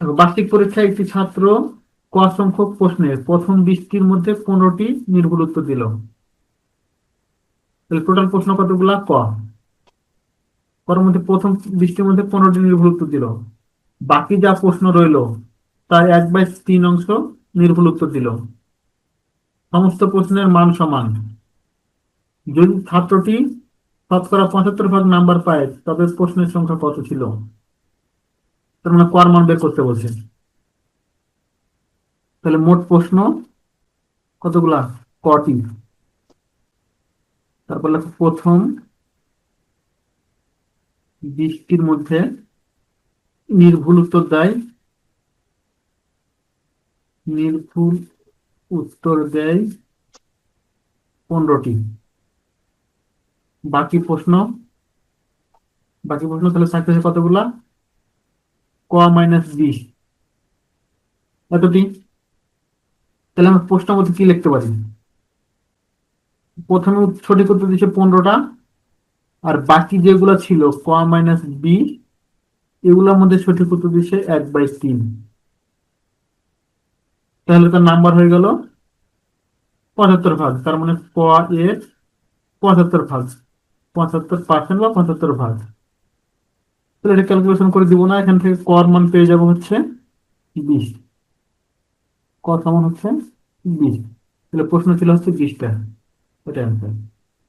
বার্ষিক পরীক্ষায় একটি ছাত্র ক সংখ্যক প্রশ্নের প্রথম বিশটির মধ্যে পনেরোটি নির্ভুল উত্তর দিল। টোটাল প্রশ্ন কতগুলা? ক। মধ্যে প্রথম বিশটির মধ্যে পনেরোটি নির্ভুল উত্তর দিল। বাকি যা প্রশ্ন রইল, তার এক বাই তিন অংশ নির্ভুল উত্তর দিল। সমস্ত প্রশ্নের মান সমান। যদি ছাত্রটি শতকরা পঁচাত্তর ভাগ নাম্বার পায়, তবে প্রশ্নের সংখ্যা কত ছিল? তার মানে কর মান বের করতে বলছেন তাহলে মোট প্রশ্ন কতগুলা? কটি? তারপর লেখো প্রথম বিশটির মধ্যে নির্ভুল উত্তর দেয়। নির্ভুল উত্তর দেয় পনেরোটি। বাকি প্রশ্ন? বাকি প্রশ্ন তাহলে থাকতেছে কতগুলা? ক মাইনাস বিশ এতটি? তাহলে আমরা প্রশ্নের মধ্যে কি লিখতে পারি? প্রথমে সঠিক উত্তর দিচ্ছে পনেরোটা, আর বাকি যেগুলো ছিল ক মাইনাস বি এগুলোর মধ্যে সঠিক উত্তর দিচ্ছে এক বাই তিন। তাহলে তার নাম্বার হয়ে গেল পঁচাত্তর ভাগ, তার মানে ক এর পঁচাত্তর ভাগ। পঁচাত্তর পার্সেন্ট বা পঁচাত্তর ভাগ। তাহলে এটা ক্যালকুলেশন করে দিব না, এখান থেকে কর মান পেয়ে যাব হচ্ছে বিশ। কর সমান হচ্ছে বিশ। তাহলে প্রশ্ন ছিল হচ্ছে বিশটা। ওটা অ্যান্সার